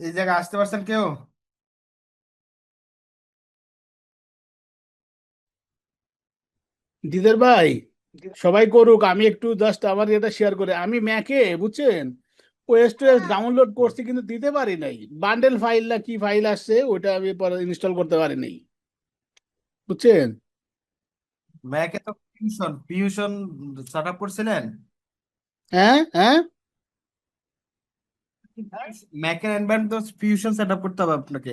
এই জায়গায় আসতে পারছেন কেউ? দিদের ভাই সবাই করুক আমি একটু জাস্ট আমার এটা শেয়ার করে। আমি ম্যাকে বুঝছেন? ওএস টু এস ডাউনলোড করছি কিন্তু দিতে পারি নাই। বান্ডেল ফাইল না কি ফাইল আসছে ওটা আমি পরে ইনস্টল করতে পারি নাই। বুঝছেন? ম্যাকে তো ফিউশন ফিউশন সেট আপ করছিলেন? হ্যাঁ হ্যাঁ? ম্যাকের এনভায়রনমেন্ট তো ফিউশন সেট আপ করতে হবে আপনাকে।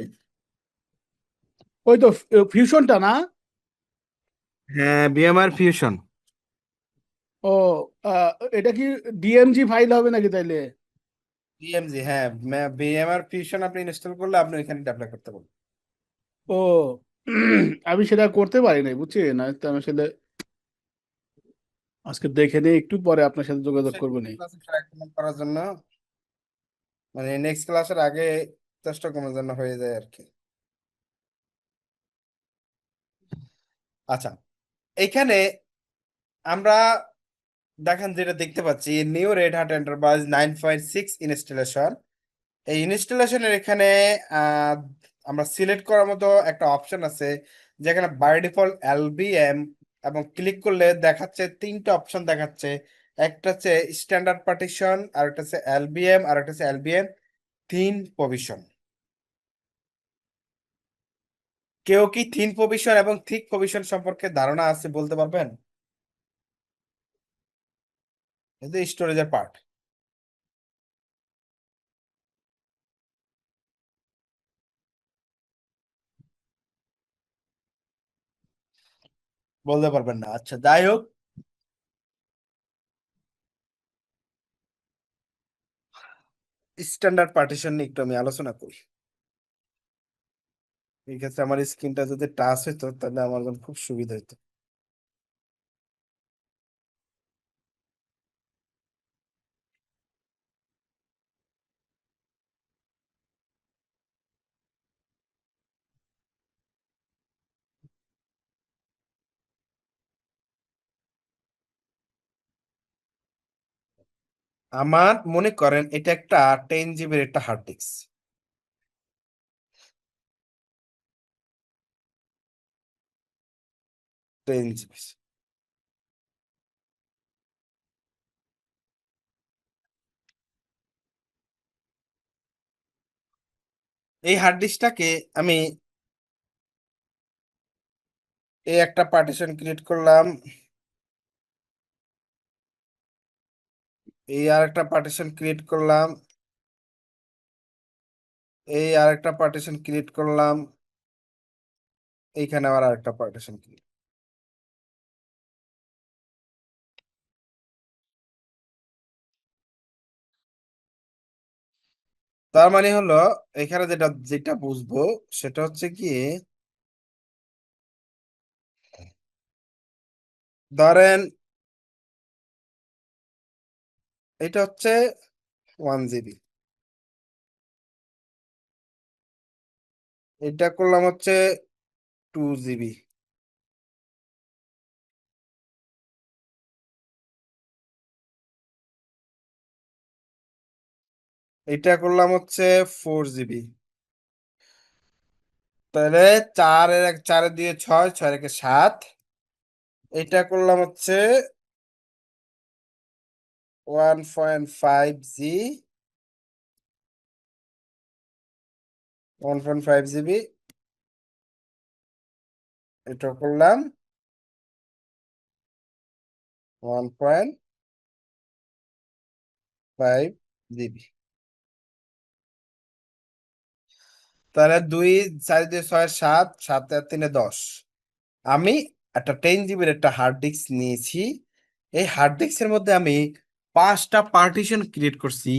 ওই তো ফিউশনটা না? হ্যাঁ বিএমআর ফিউশন ও এটা কি ডিএমজি ফাইল হবে নাকি তাইলে? বিএমজি হ্যাঁ বিএমআর ফিউশন আপনি ইনস্টল করলে আপনি এখানে অ্যাপ্লাই করতে পারবেন। ও আমি সেটা করতে পারি নাই বুঝছেন আমি তো আমি আসলে আজকে দেখে নিয়ে একটু পরে আপনার সাথে যোগাযোগ করব নি। করার জন্য। মানে নেক্সট ক্লাসের আগে চেষ্টা করার জন্য হয়ে যায় আর কি। আচ্ছা এখানে আমরা দেখেন যেটা দেখতে পাচ্ছি new Red Hat Enterprise nine point six installation এই ইনস্টলেশনের এখানে আমরা সিলেক্ট করার মতো একটা অপশন আছে, যেখানে বাই ডিফল্ট এলবিএম এবং ক্লিক করলে দেখাচ্ছে তিনটা অপশন দেখাচ্ছে। একটা হচ্ছে স্ট্যান্ডার্ড পার্টিশন, আর একটা হচ্ছে এলবিএম, আর একটা হচ্ছে এলবিএম থিন প্রভিশন। কেউ কি থিন প্রভিশন এবং থিক প্রভিশন সম্পর্কে ধারণা আছে বলতে পারবেন? স্টোরেজের পার্ট বলতে পারবেন না। আচ্ছা যাই হোক স্ট্যান্ডার্ড পার্টিশন নিয়ে একটু আমি আলোচনা করি। এই ক্ষেত্রে আমার স্ক্রিনটা যদি টাচ হইতো, তাহলে আমার খুব সুবিধা হতো আমার মনে করেন এটা একটা টেন জিবির একটা হার্ড ডিস্ক টেন জিবি এই হার্ড ডিস্কটাকে আমি এই একটা পার্টিশন ক্রিয়েট করলাম। এই আর একটা পার্টিশন ক্রিয়েট করলাম। এই আর একটা পার্টিশন ক্রিয়েট করলাম। এইখানে আবার আরেকটা পার্টিশন ক্রিয়েট তার মানে হলো, এখানে যেটা যেটা বুঝব, সেটা হচ্ছে কি, ধরেন এটা হচ্ছে ওয়ান জিবি এটা করলাম হচ্ছে টু জিবি এটা করলাম হচ্ছে ফোর জিবি তাহলে চারের এক, চারের দিয়ে ছয় ছয় একে সাত। এটা করলাম হচ্ছে one point five G one point five GB এটা করলাম। ওয়ান পয়েন্ট ফাইভ জিবি তাহলে দুই, চার, দুই, ছয়, সাত সাত তিনে দশ। আমি একটা টেন জিবির একটা হার্ড ডিস্ক নিয়েছি। এই হার্ড ডিস্কের মধ্যে আমি পাঁচটা পার্টিশন ক্রিয়েট করছি।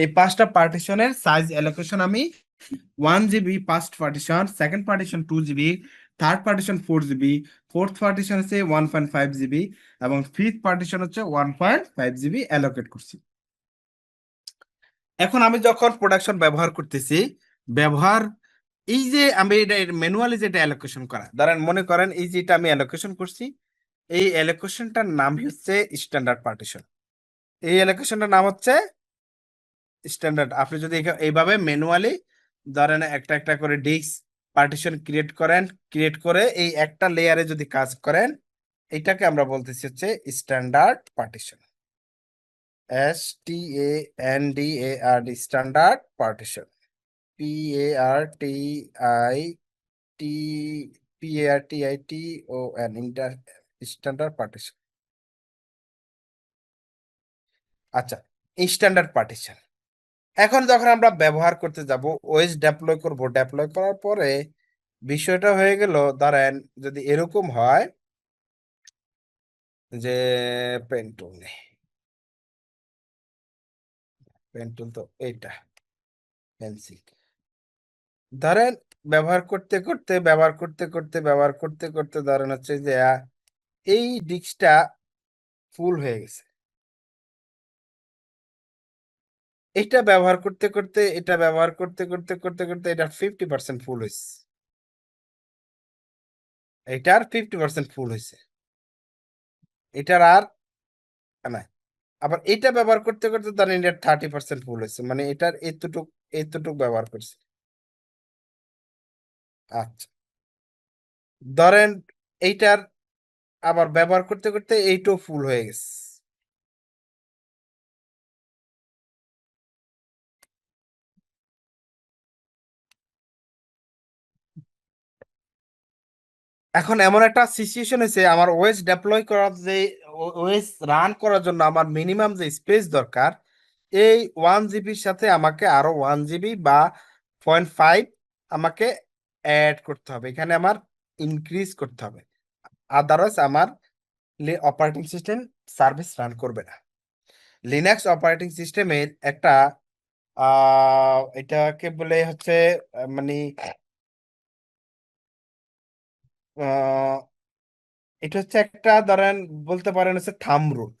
এই পাঁচটা পার্টিশনের সাইজ অ্যালোকেশন আমি one GB first partition second partition two GB third partition four GB fourth partition হচ্ছে ওয়ান পয়েন্ট ফাইভ জিবি এবং ফিফথ পার্টিশন হচ্ছে one point five GB allocate করছি। এখন আমি যখন প্রোডাকশন ব্যবহার করতেছি, ব্যবহার, এই যে আমি এটা ম্যানুয়ালি যেটা অ্যালোকেশন করা, ধরেন মনে করেন এই যেটা আমি অ্যালোকেশন করছি, এই অ্যালোকেশনটার নাম হচ্ছে স্ট্যান্ডার্ড পার্টিশন এই অ্যালোকেশনটার নাম হচ্ছে স্ট্যান্ডার্ড আপনি যদি এইভাবে ম্যানুয়ালি ধরেন একটা একটা করে ডিস্ক পার্টিশন ক্রিয়েট করেন ক্রিয়েট করে এই একটা লেয়ারে যদি কাজ করেন, এটাকে আমরা বলতেছি হচ্ছে standard partition S T A N D A R D standard partition P A R T I T P A R T I T O N enter standard partition আচ্ছা স্ট্যান্ডার্ড পার্টিশন এখন যখন আমরা ব্যবহার করতে যাব OS deploy করব deploy করার পরে বিষয়টা হয়ে গেল ধরেন যদি এরকম হয়, যে পেন টুল নেই। পেন টুল তো এইটা পেন্সিল ধরেন ব্যবহার করতে করতে, ব্যবহার করতে করতে, ব্যবহার করতে করতে ধরেন হচ্ছে যে, এই ডিস্কটা ফুল হয়ে গেছে। এটা ব্যবহার করতে করতে, এটা ব্যবহার করতে করতে করতে করতে এটা ফিফটি পার্সেন্ট ফুল হয়েছে এটার ফিফটি পার্সেন্ট ফুল হয়েছে এটার আর না আবার এটা ব্যবহার করতে করতে ধরেন এটার থার্টি পার্সেন্ট ফুল হয়েছে মানে এটার এতটুক এতটুক ব্যবহার করছে। আচ্ছা। ধরেন এইটার আবার ব্যবহার করতে করতে এইটাও ফুল হয়ে গেছে। এখন এমন একটা সিচুয়েশন হয়েছে, আমার ওয়েস ডেপ্লয় করার যে ওয়েস রান করার জন্য আমার মিনিমাম যে স্পেস দরকার, এই ওয়ান জিবির সাথে আমাকে আরও ওয়ান জিবি বা পয়েন্ট ফাইভ আমাকে অ্যাড করতে হবে। এখানে আমার ইনক্রিজ করতে হবে। আদারওয়াইজ আমার অপারেটিং সিস্টেম সার্ভিস রান করবে না। লিনাক্স অপারেটিং সিস্টেমের একটা এটাকে বলে হচ্ছে মানে এটা হচ্ছে একটা, ধরেন বলতে পারেন হচ্ছে থাম রুল।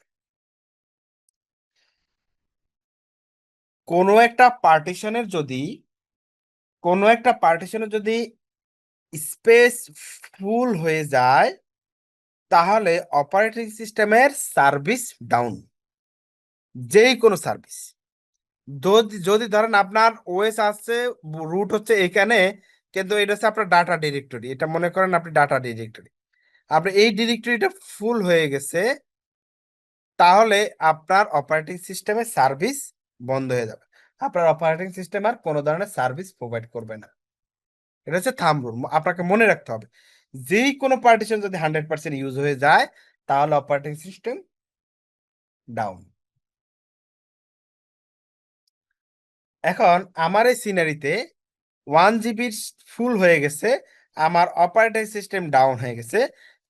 কোনো একটা পার্টিশনের যদি, কোনো একটা পার্টিশনের যদি স্পেস ফুল হয়ে যায়, তাহলে অপারেটিং সিস্টেমের সার্ভিস ডাউন। যেই কোনো সার্ভিস। যদি ধরেন আপনার ওএস আছে, রুট হচ্ছে এখানে কিন্তু এটা হচ্ছে আপনার ডাটা ডিরেক্টরি এটা মনে করেন আপনি ডাটা ডিরেক্টরি আপনার এই ডিরেক্টরিটা ফুল হয়ে গেছে, তাহলে আপনার অপারেটিং সিস্টেমের সার্ভিস বন্ধ হয়ে যাবে। আপনার অপারেটিং সিস্টেম আর কোনো ধরনের সার্ভিস প্রোভাইড করবে না। এটা হচ্ছে থাম রুল আপনাকে মনে রাখতে হবে। যেই কোনো পার্টিশন যদি হান্ড্রেড পার্সেন্ট ইউজ হয়ে যায়, তাহলে অপারেটিং সিস্টেম ডাউন এখন আমার এই সিনারিতে ওয়ান জিবির ফুল হয়ে গেছে, আমার অপারেটিং সিস্টেম ডাউন হয়ে গেছে,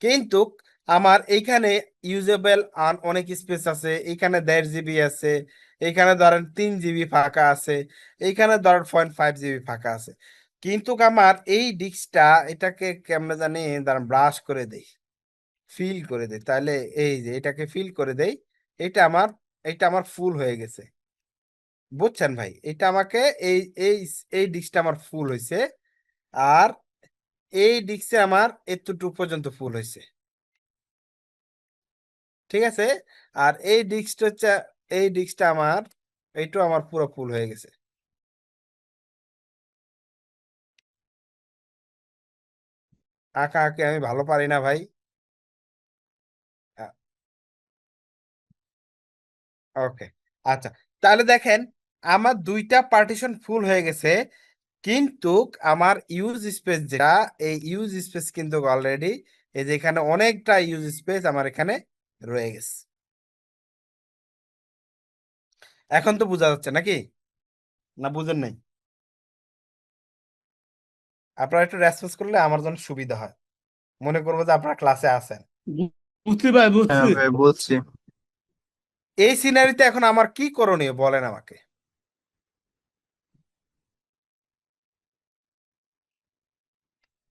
কিন্তু আমার এইখানে ইউজেবল আন অনেক স্পেস আছে, এখানে দেড় জিবি আছে, এখানে ধরেন তিন জিবি ফাঁকা আছে এইখানে ধরেন পয়েন্ট ফাইভ জিবি ফাঁকা আছে। কিন্তু আমার এই ডিস্কটা এটাকে কেমনে জানি ধরেন ব্রাশ করে দেই, ফিল করে দেই, তাহলে এই যে এটাকে ফিল করে দেই, এটা আমার এটা আমার ফুল হয়ে গেছে। বুঝছেন ভাই, এটা আমাকে এই এই এই ডিস্কটা আমার ফুল হয়েছে আর এই ডিস্কে আমার এতটুকু পর্যন্ত ফুল হয়েছে ঠিক আছে? আর এই ডিস্কটা হচ্ছে, এই ডিস্কটা আমার এইটাও আমার পুরো ফুল হয়ে গেছে। আঁকা, আঁকি আমি ভালো পারি না ভাই। ওকে আচ্ছা। তাহলে দেখেন আমার দুইটা পার্টিশন ফুল হয়ে গেছে কিন্তু আমার ইউজ স্পেস যেটা এই ইউজ স্পেস কিন্তু অলরেডি এই যে এখানে অনেকটা ইউজ স্পেস আমার এখানে রয়ে গেছে। এখন তো বোঝা যাচ্ছে নাকি? না বুঝেন নাই? আপনারা একটু রেসপন্স করলে আমার জন্য সুবিধা হয়। মনে করব যে আপনারা ক্লাসে আছেন। বুঝছি ভাই হ্যাঁ বুঝছি ভাই বলছি এই সিনারিতে এখন আমার কি করণীয় বলেন আমাকে?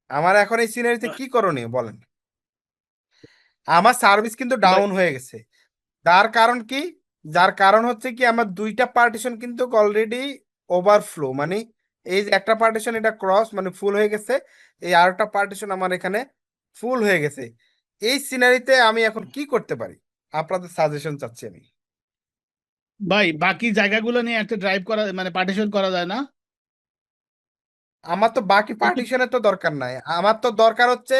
আমার এখন এই সিনারিতে কি করণীয় বলেন? আমার সার্ভিস কিন্তু ডাউন হয়ে গেছে। যার কারণ কি? যার কারণ হচ্ছে কি আমার দুইটা পার্টিশন কিন্তু অলরেডি ওভারফ্লো মানে এই যে একটা পার্টিশন এটা ক্রস মানে ফুল হয়ে গেছে এই আরেকটা পার্টিশন আমার এখানে ফুল হয়ে গেছে। এই সিনারিতে আমি এখন কি করতে পারি? আপনাদের সাজেশন চাচ্ছি আমি। ভাই বাকি জায়গাগুলো নিয়ে একটা ড্রাইভ করা মানে পার্টিশন করা যায় না? আমার তো বাকি পার্টিশনের তো দরকার নাই। আমার তো দরকার হচ্ছে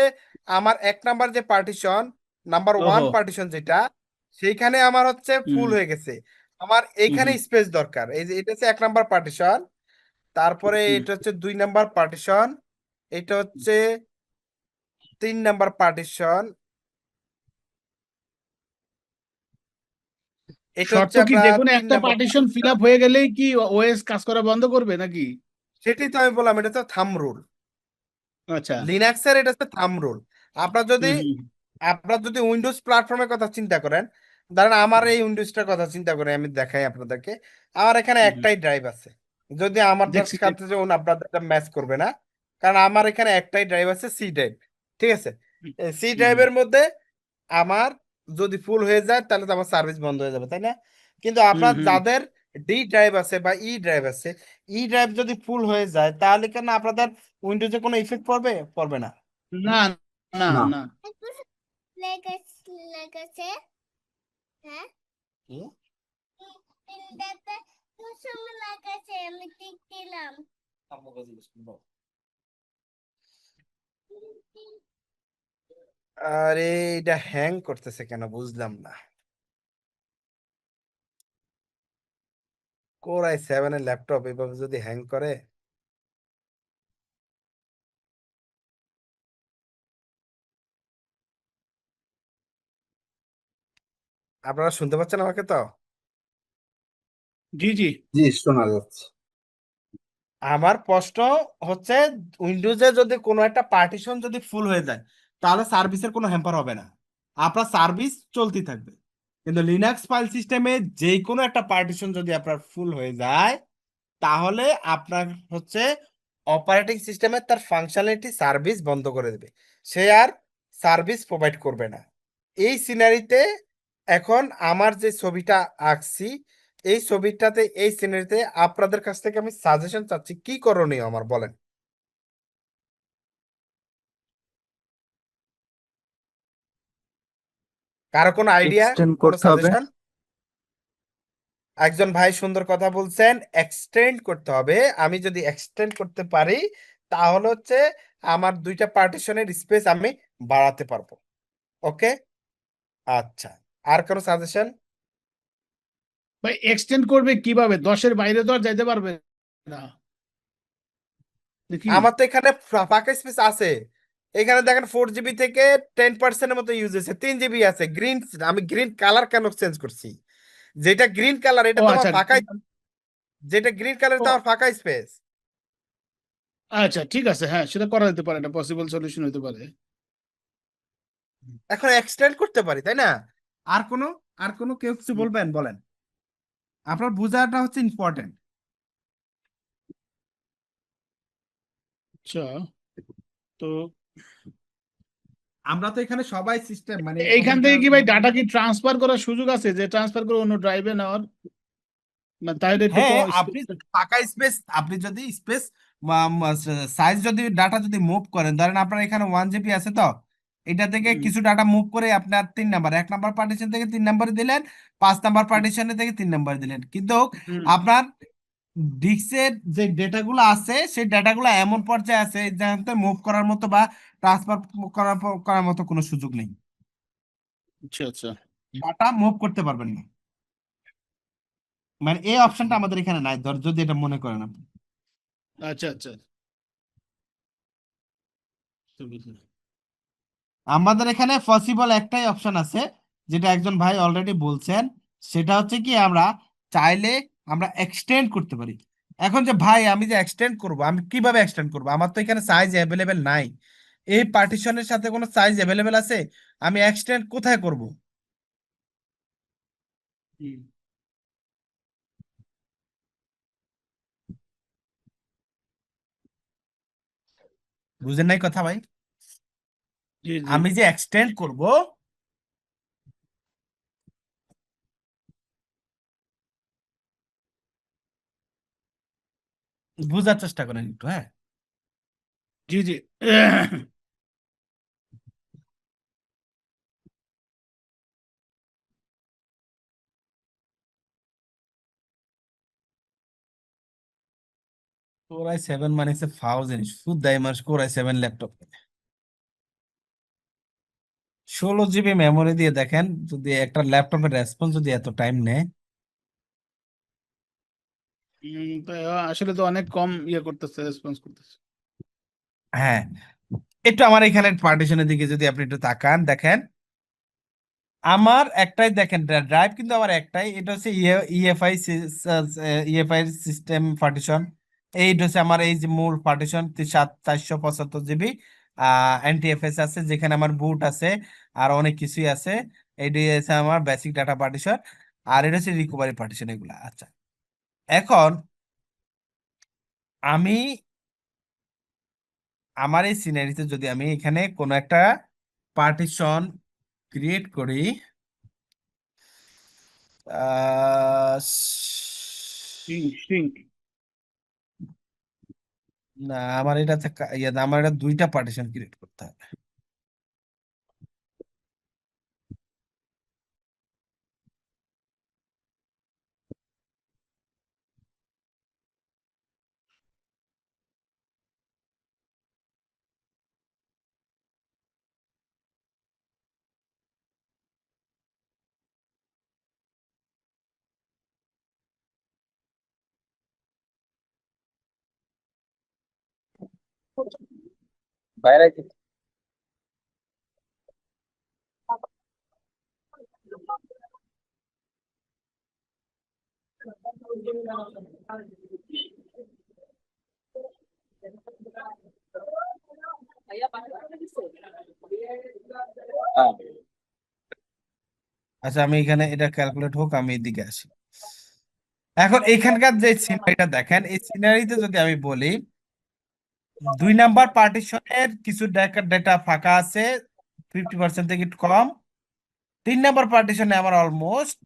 আমার এক নাম্বার যে পার্টিশন নাম্বার ওয়ান ওহো পার্টিশন যেটা সেইখানে আমার হচ্ছে ফুল হুম হয়ে গেছে। আমার এইখানে হুম। স্পেস দরকার। এই যে এটা হচ্ছে এক নাম্বার পার্টিশন তারপরে হুম। এটা হচ্ছে দুই নাম্বার পার্টিশন এটা হচ্ছে তিন নাম্বার পার্টিশন এটা শর্ত হচ্ছে কি আপনার যে কোনো তিন একটা নাম্বার পার্টিশন ফিল আপ হয়ে গেলেই কি ওএস কাজ করা বন্ধ করবে নাকি? সেটাই তো আমি বললাম এটা তো থাম রুল আচ্ছা। লিনাক্সের এটা হচ্ছে থাম রুল আপনার যদি আপনার যদি উইন্ডোজ প্ল্যাটফর্মের কথা চিন্তা করেন ধরেন আমার এই উইন্ডোজটার কথা চিন্তা করে আমি দেখাই আপনাদেরকে। আমার এখানে একটাই ড্রাইভ আছে। যদি দেখছি সাথে যেমন আপনাদেরটা ম্যাচ করবে না কারণ আমার এখানে একটাই ড্রাইভ আছে সি ড্রাইভ ঠিক আছে? সি ড্রাইভের মধ্যে আমার যদি ফুল হয়ে যায় তাহলে তো আমার সার্ভিস বন্ধ হয়ে যাবে তাই না? কিন্তু আপনার যাদের ডি ড্রাইভ আছে বা ই ড্রাইভ আছে ই ড্রাইভ যদি ফুল হয়ে যায় তাহলে কেন আপনাদের উইন্ডোজে কোনো ইফেক্ট পড়বে? পড়বে না। না না না। হ্যাঁ আরে এটা হ্যাং করতেছে কেন? বুঝলাম না। কোর আই সেভেন এর ল্যাপটপ এভাবে যদি হ্যাং করে? আপনারা শুনতে পাচ্ছেন আমাকে তো? জি জি। জি শোনা যাচ্ছে। আমার প্রশ্ন হচ্ছে উইন্ডোজে যদি কোনো একটা পার্টিশন যদি ফুল হয়ে যায় তাহলে সার্ভিসের কোনো হ্যাম্পার হবে না। আপনার সার্ভিস চলতেই থাকবে। কিন্তু লিনাক্স ফাইল সিস্টেমে যে কোনো একটা পার্টিশন যদি আপনার ফুল হয়ে যায়, তাহলে আপনার হচ্ছে অপারেটিং সিস্টেমে তার ফাংশনালিটি সার্ভিস বন্ধ করে দেবে। সে আর সার্ভিস প্রোভাইড করবে না। এই সিনারিতে এখন আমার যে ছবিটা আঁকছি, এই ছবিটাতে, এই সিনারিতে আপনাদের কাছ থেকে আমি সাজেশন চাচ্ছি, কি করণীয় আমার বলেন? কারও কোনো আইডিয়া এক্সটেন্ড করতে হবে। সাজেশন একজন ভাই সুন্দর কথা বলছেন এক্সটেন্ড করতে হবে। আমি যদি এক্সটেন্ড করতে পারি তাহলে হচ্ছে আমার দুইটা পার্টিশনের স্পেস আমি বাড়াতে পারব। ওকে আচ্ছা। আর কোনো সাজেশন ভাই এক্সটেন্ড করবে কীভাবে? দশের বাইরে তো আর যাইতে পারবে না। আমার তো এখানে ফাঁকা স্পেস আছে। এখানে দেখেন ফোর জিবি থেকে টেন পার্সেন্টের মতো ইউজ হয়েছে তিন জিবি আছে গ্রিন আমি গ্রিন কালার কেন চেঞ্জ করছি? যেটা গ্রিন কালার এটা তো আমার আচ্ছা। ফাঁকাই যেটা গ্রিন কালার তো আমার ফাঁকা স্পেস আচ্ছা ঠিক আছে হ্যাঁ সেটা করা যেতে পারে এটা পসিবল সলিউশন হতে পারে। এখন এক্সটেন্ড করতে পারি তাই না? আর কোনো আর কোনো কেউ কিছু বলবেন বলেন। আপনার বোঝাটা হচ্ছে ইম্পর্টেন্ট আচ্ছা তো আমরা তো এখানে সবাই সিস্টেম মানে এইখান থেকে কি ভাই ডাটা কি ট্রান্সফার করার সুযোগ আছে? যে ট্রান্সফার করে অন্য ড্রাইভে নেওয়ার? না তাহলে হ্যাঁ আপনি ফাঁকা স্পেস আপনি যদি স্পেস সাইজ যদি ডাটা যদি মুভ করেন ধরেন আপনার এখানে ওয়ান জিবি আছে তো এটা থেকে কিছু ডাটা মুভ করে আপনার তিন নাম্বার এক নাম্বার পার্টিশন থেকে তিন নাম্বারে দিলেন পাঁচ নাম্বার পার্টিশনে থেকে তিন নাম্বারে দিলেন। কিন্তু আপনার ডিস্কের যে ডেটাগুলো আছে সেই ডেটাগুলো এমন পর্যায়ে আছে যাতে মুভ করার মতো বা ট্রান্সফার করার করার মতো কোনো সুযোগ নেই। আচ্ছা আচ্ছা। ডাটা মুভ করতে পারবেন না। মানে এই অপশনটা আমাদের এখানে নাই ধর যদি এটা মনে করেন আপনি। আচ্ছা আচ্ছা। আমাদের এখানে পসিবল একটাই অপশন আছে যেটা একজন ভাই অলরেডি বলছেন সেটা হচ্ছে কি আমরা চাইলে আমরা এক্সটেন্ড করতে পারি। এখন যে ভাই আমি যে এক্সটেন্ড করব আমি কীভাবে এক্সটেন্ড করব? আমার তো এখানে সাইজ অ্যাভেলেবেল নাই। এই পার্টিশনের সাথে কোনো সাইজ অ্যাভেলেবেল আছে? আমি এক্সটেন্ড কোথায় করব? বুঝেন নাই কথা ভাই? আমি যে এক্সটেন্ড করব বোঝার চেষ্টা করেন একটু হ্যাঁ? জি জি। কোর আই সেভেন মানে হচ্ছে ফাও জিনিস। ফুদ দেয় মানুষ কোর আই সেভেন ল্যাপটপ ষোলো জিবি মেমোরি দিয়ে দেখেন যদি একটা ল্যাপটপের রেসপন্স যদি এত টাইম নেয় আসলে তো অনেক কম ইয়ে করতেছে রেসপন্স করতেছে। হ্যাঁ একটু আমার এখানে পার্টিশনের দিকে যদি আপনি একটু তাকান, দেখেন। আমার একটাই দেখেন ড্রাইভ কিন্তু আমার একটাই, এটা হচ্ছে ইএফআই ইএফআই সিস্টেম পার্টিশন এইটা হচ্ছে আমার এই যে মূল পার্টিশন সাত, চারশো পঁচাত্তর জিবি এনটিএফএস আছে, যেখানে আমার বুট আছে, আর অনেক কিছুই আছে। এইটি হচ্ছে আমার বেসিক ডাটা পার্টিশন আর এটা হচ্ছে রিকভারি পার্টিশন এগুলা আচ্ছা। এখন আমি আমার এই সিনারিতে যদি আমি এখানে কোনো একটা পার্টিশন ক্রিয়েট করি সিঙ্ক না আমার এটা ইয়ে আমার এটা দুইটা পার্টিশন ক্রিয়েট করতে হবে। বাইরে হ্যাঁ। আচ্ছা আমি এখানে এটা ক্যালকুলেট হোক, আমি এদিকে আসি। এখন এখানকার যে সিনারিটা দেখেন, এই সিনারিতে যদি আমি বলি দুই নাম্বার পার্টিশনের কিছু ডেটা ফাঁকা আছে ফিফটি পার্সেন্ট থেকে একটু কম। তিন নাম্বার পার্টিশনে আমার অলমোস্ট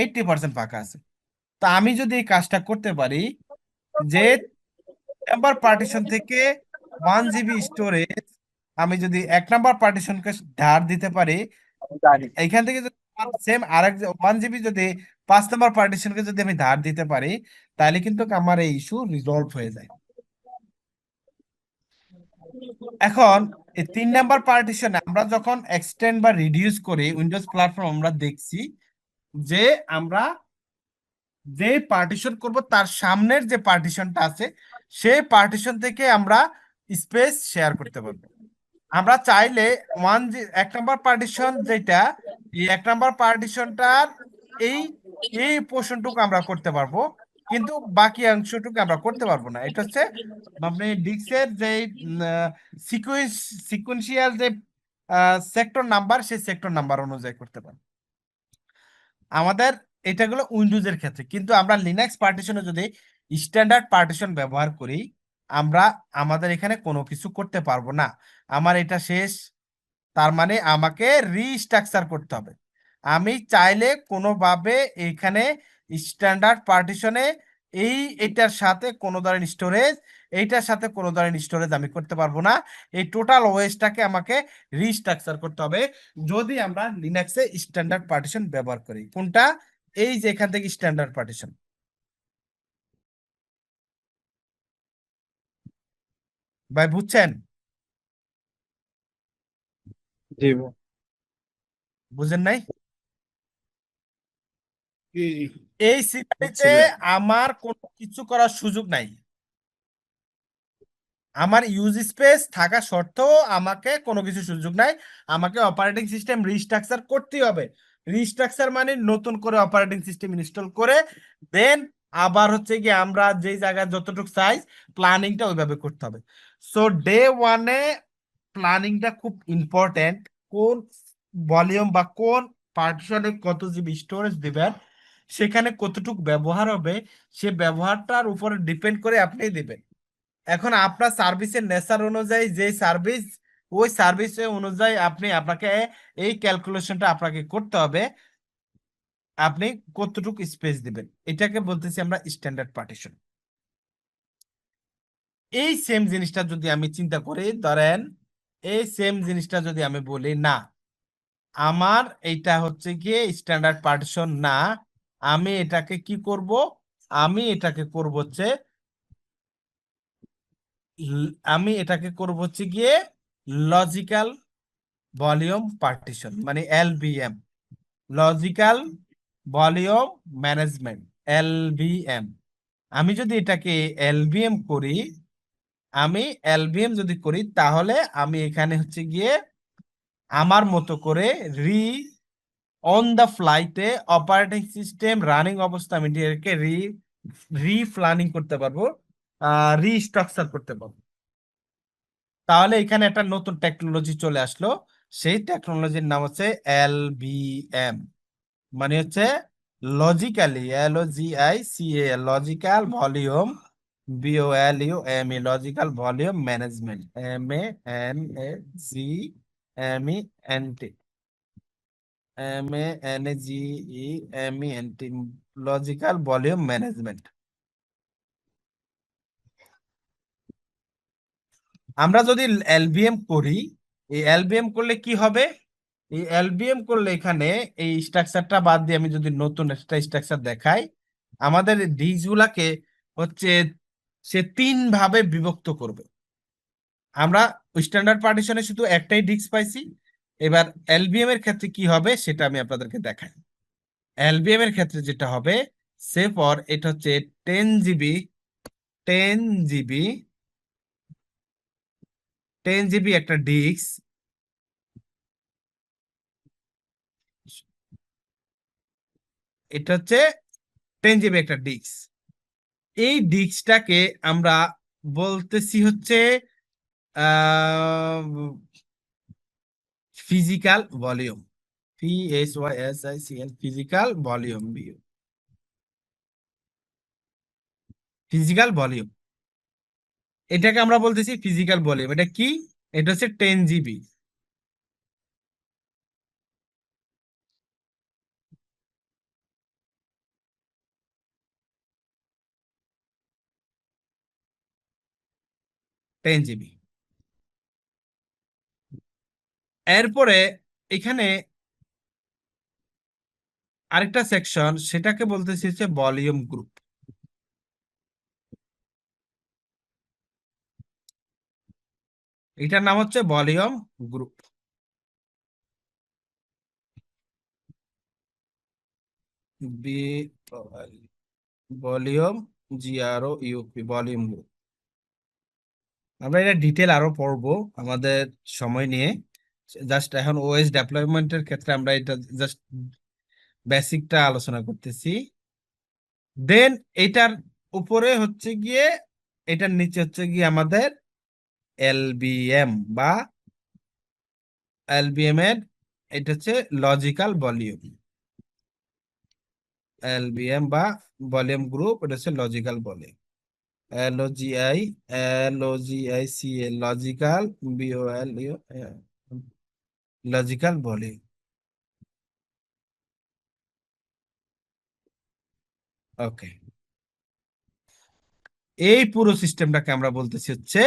এইটটি পার্সেন্ট ফাঁকা আছে। তো আমি যদি এই কাজটা করতে পারি যে নাম্বার পার্টিশন থেকে ওয়ান জিবি স্টোরেজ আমি যদি এক নাম্বার পার্টিশনকে ধার দিতে পারি এইখান থেকে যদি সেম আরেক ওয়ান জিবি যদি পাঁচ নাম্বার পার্টিশনকে যদি আমি ধার দিতে পারি তাহলে কিন্তু আমার এই ইস্যু রিজলভ হয়ে যায়। এখন তিন নাম্বার পার্টিশনে আমরা যখন এক্সটেন্ড বা রিডিউস করি উইন্ডোজ প্ল্যাটফর্ম আমরা দেখছি যে আমরা যে পার্টিশন করব, তার সামনের যে পার্টিশনটা আছে, সেই পার্টিশন থেকে আমরা স্পেস শেয়ার করতে পারব। আমরা চাইলে ওয়ান এক নাম্বার পার্টিশন যেটা, এই এক নাম্বার পার্টিশনটার এই এই পোর্শনটুকু আমরা করতে পারব। কিন্তু বাকি অংশটুকু আমরা করতে পারব না। এটা হচ্ছে আপনি ডিস্কের যে সিকুয়েন্স সিকুয়েন্সিয়াল যে সেক্টর নাম্বার সেই সেক্টর নাম্বার অনুযায়ী করতে পারব আমাদের এটা হলো উইন্ডোজের ক্ষেত্রে। কিন্তু আমরা লিনাক্স পার্টিশনে যদি স্ট্যান্ডার্ড পার্টিশন ব্যবহার করি, আমরা আমাদের এখানে কোনো কিছু করতে পারব না। আমার এটা শেষ। তার মানে আমাকে রিস্ট্রাকচার করতে হবে। আমি চাইলে কোনোভাবে এখানে স্ট্যান্ডার্ড পার্টিশনে এই এটার সাথে কোনো ধরনের স্টোরেজ এইটার সাথে কোনো ধরনের স্টোরেজ আমি করতে পারব না। এই টোটাল ওএসটাকে আমাকে রিস্ট্রাকচার করতে হবে যদি আমরা লিনাক্সে স্ট্যান্ডার্ড পার্টিশন ব্যবহার করি। কোনটা? এই যে এখান থেকে স্ট্যান্ডার্ড পার্টিশন ভাই বুঝছেন? জি বুঝেন নাই? জি জি। এই সিনারিতে আমার কোনো কিছু করার সুযোগ নাই। আমার ইউজ স্পেস থাকা সত্ত্বেও আমাকে কোনো কিছু সুযোগ নাই। আমাকে অপারেটিং সিস্টেম রিস্ট্রাকচার করতেই হবে। রিস্ট্রাকচার মানে নতুন করে অপারেটিং সিস্টেম ইনস্টল করে দেন আবার হচ্ছে কি আমরা যেই জায়গায় যতটুকু সাইজ প্ল্যানিংটা ওইভাবে করতে হবে। সো ডে ওয়ানে প্ল্যানিংটা খুব ইম্পর্টেন্ট কোন ভলিউম বা কোন পার্টিশনে কত জিবি স্টোরেজ দিবেন? সেখানে কতটুকু ব্যবহার হবে, সে ব্যবহারটার উপরে ডিপেন্ড করে আপনি দিবেন। এখন আপনার সার্ভিসের নেচার অনুযায়ী যে সার্ভিস ওই সার্ভিস অনুযায়ী আপনি আপনাকে এই ক্যালকুলেশনটা আপনাকে করতে হবে, আপনি কতটুকু স্পেস দিবেন। এটাকে বলতেছি আমরা স্ট্যান্ডার্ড পার্টিশন এই সেম জিনিসটা যদি আমি চিন্তা করি, ধরেন এই সেম জিনিসটা যদি আমি বলি, না, আমার এইটা হচ্ছে গিয়ে স্ট্যান্ডার্ড পার্টিশন না আমি এটাকে কি করব? আমি এটাকে করব হচ্ছে আমি এটাকে করব হচ্ছে গিয়ে লজিক্যাল ভলিউম পার্টিশন মানে L LVM. Logical volume management L LVM. আমি যদি এটাকে এলবিএম করি, আমি এলবিএম যদি করি, তাহলে আমি এখানে হচ্ছে গিয়ে আমার মতো করে রি অন দ্য ফ্লাইটে অপারেটিং সিস্টেম রানিং অবস্থা আমি এটাকে রি রিপ্ল্যানিং করতে পারব রিস্ট্রাকচার করতে পারব। তাহলে এখানে একটা নতুন টেকনোলজি চলে আসলো। সেই টেকনোলজির নাম হচ্ছে এলবিএম মানে হচ্ছে logically L O G I C A logical volume B O L U M E logical volume management M A N A G M E N T M A N A G E M E N T logical volume management আমরা যদি LBM করি, এই LBM করলে কি হবে? এই LBM করলে এখানে এই স্ট্রাকচারটা বাদ দিয়ে আমি যদি নতুন একটা স্ট্রাকচার দেখাই, আমাদের ডিস গুলাকে হচ্ছে সে তিন ভাবে বিভক্ত করবে। আমরা স্ট্যান্ডার্ড পার্টিশনে শুধু একটাই ডিস্ক পাইছি এবার এলবিএম এর ক্ষেত্রে কি হবে সেটা আমি আপনাদেরকে দেখাই। এলবিএম এর ক্ষেত্রে যেটা হবে, সে ফর এটা হচ্ছে ten GB ten GB ten GB একটা ডিস্ক, এটা হচ্ছে টেন জিবি একটা ডিস্ক। এই ডিস্কটাকে আমরা বলতেছি হচ্ছে physical volume P S Y S I C L physical volume view physical volume এটাকে আমরা বলতেছি ফিজিক্যাল ভলিউম এটা কি? এটা হচ্ছে টেন জিবি টেন জিবি এরপরে এখানে আরেকটা সেকশন সেটাকে বলতেছি হচ্ছে ভলিউম গ্রুপ এটার নাম হচ্ছে volume group V volume UP volume group আমরা এটা ডিটেল আরও পড়ব আমাদের সময় নিয়ে। জাস্ট এখন ওএস ডেভেলপমেন্টের ক্ষেত্রে আমরা এটা জাস্ট বেসিকটা আলোচনা করতেছি। দেন এটার উপরে হচ্ছে গিয়ে, এটার নিচে হচ্ছে গিয়ে আমাদের এলবিএম বা এলবিএম এর এটা হচ্ছে লজিক্যাল ভলিউম এলবিএম বা ভলিউম গ্রুপ এটা হচ্ছে logical volume L O C A logical B O L U logical volume okay এই পুরো সিস্টেমটাকে আমরা বলতেছি হচ্ছে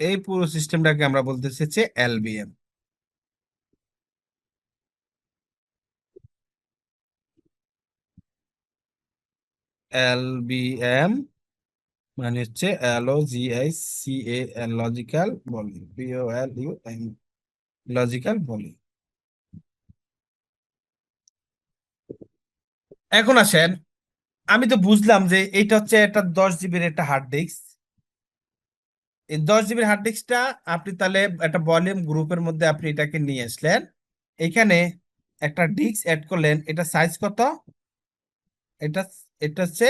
এই পুরো সিস্টেমটাকে আমরা বলতেছি হচ্ছে এলবিএম এলবিএম মানে হচ্ছে L G I C A logical volume B O L U M logical volume এখন আসেন, আমি তো বুঝলাম যে এটা হচ্ছে একটা দশ জিবির একটা হার্ড ডিস্ক এই দশ জিবির হার্ড ডিস্কটা আপনি তাহলে একটা ভলিউম গ্রুপের মধ্যে আপনি এটাকে নিয়ে আসলেন। এখানে একটা ডিস্ক অ্যাড করলেন, এটা সাইজ কত? এটা এটা হচ্ছে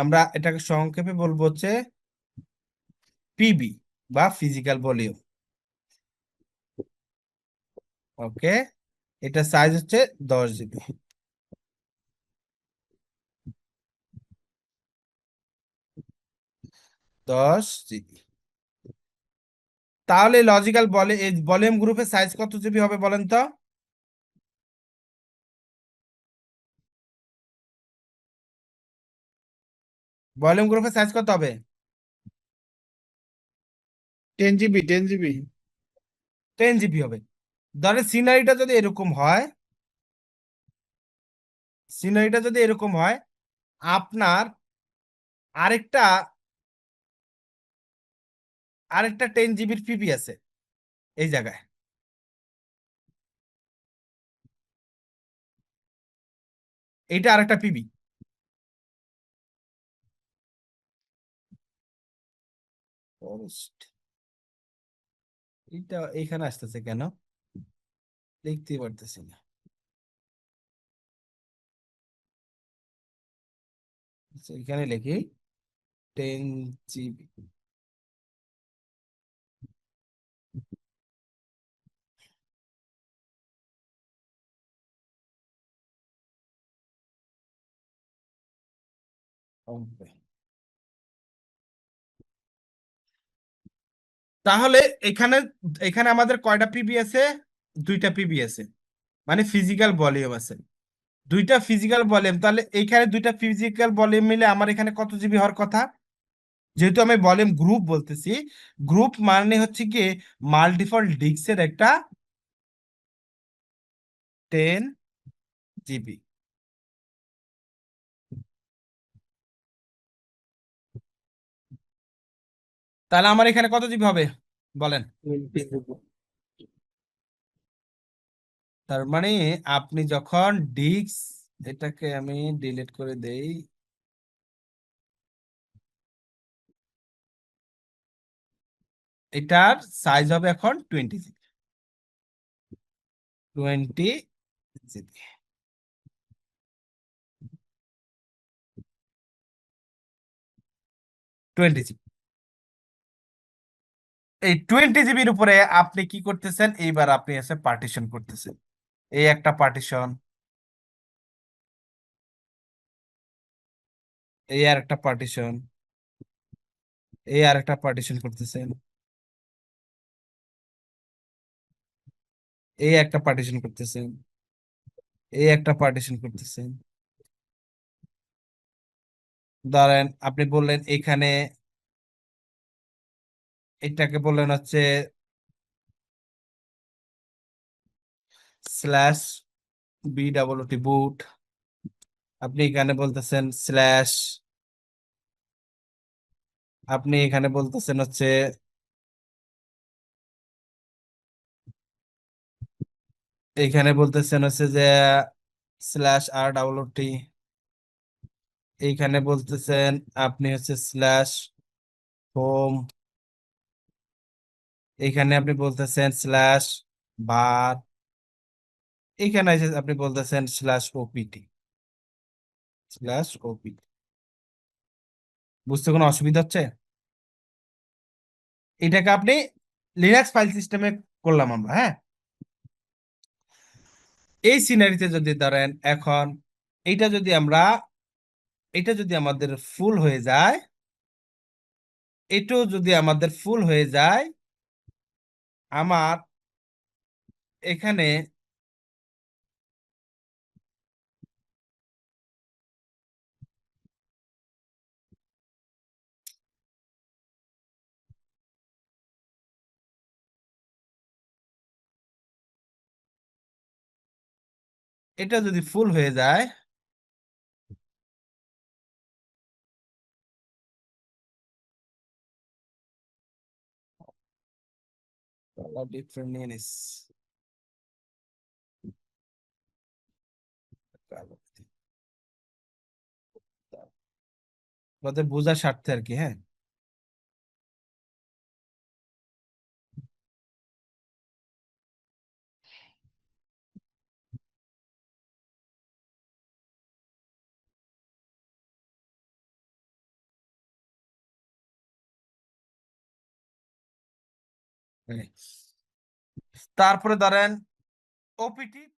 আমরা এটাকে সংক্ষেপে বলব হচ্ছে পিবি বা ফিজিক্যাল ভলিউম ওকে এটা সাইজ হচ্ছে দশ জিবি দশ জিবি তাহলে লজিক্যাল বলে ভলিউম গ্রুপের সাইজ কত জিবি হবে বলেন তো? ভলিউম গ্রুপের সাইজ কত হবে। Ten GB ten GB ten GB হবে। ধরেন সিনারিটা যদি এরকম হয় সিনারিটা যদি এরকম হয়, আপনার আরেকটা আরেকটা টেন জিবির পিপি আছে এই জায়গায়। এইটা আরেকটা পিবি এটা এইখানে আসতেছে কেন? দেখতে পারতেছি না। আচ্ছা, এখানে লিখি টেন জিবি তাহলে এখানে এখানে আমাদের কয়টা পিবি আছে? দুইটা পিবি আছে। মানে ফিজিক্যাল ভলিউম আছে। দুইটা ফিজিক্যাল ভলিউম তাহলে এখানে দুইটা ফিজিক্যাল ভলিউম মিলে আমার এখানে কত জিবি হওয়ার কথা? যেহেতু আমি ভলিউম গ্রুপ বলতেছি গ্রুপ মানে হচ্ছে কি মাল্টিপল ডিস্কের একটা টেন জিবি তাহলে আমার এখানে কত জিবি হবে? বলেন। তার মানে আপনি যখন ডিস্ক এটাকে আমি ডিলিট করে দেই। এটার সাইজ হবে এখন twenty GB twenty GB twenty GB এই টোয়েন্টি জিবির উপরে আপনি কি করতেছেন? এইবার আপনি এসে পার্টিশন করতেছেন। এই একটা পার্টিশন এই আর একটা পার্টিশন এই আর একটা পার্টিশন করতেছেন। এই একটা পার্টিশন করতেছেন। এই একটা পার্টিশন করতেছেন। ধরেন আপনি বললেন এখানে এটাকে বললেন হচ্ছে slash B double T boot. আপনি এখানে বলতেছেন স্ল্যাশ। আপনি এখানে বলতেছেন হচ্ছে এখানে বলতেছেন হচ্ছে যে স্ল্যাশ আর ডাবল টি। এইখানে বলতেছেন আপনি হচ্ছে স্ল্যাশ হোম এখানে আপনি বলতেছেন স্ল্যাশ বার এখানে আপনি বলতেছেন স্ল্যাশ ওপিটি স্ল্যাশ ওপিটি বুঝতে কোনো অসুবিধা হচ্ছে? এটাকে আপনি লিনাক্স ফাইল সিস্টেমে করলাম আমরা হ্যাঁ? এই সিনারিতে যদি ধরেন এখন এটা যদি আমরা এটা যদি আমাদের ফুল হয়ে যায়, এটাও যদি আমাদের ফুল হয়ে যায় আমার এখানে এটা যদি ফুল হয়ে যায় Color different is আমাদের বোঝার স্বার্থে আর কি হ্যাঁ তারপরে ধরেন ওপিটি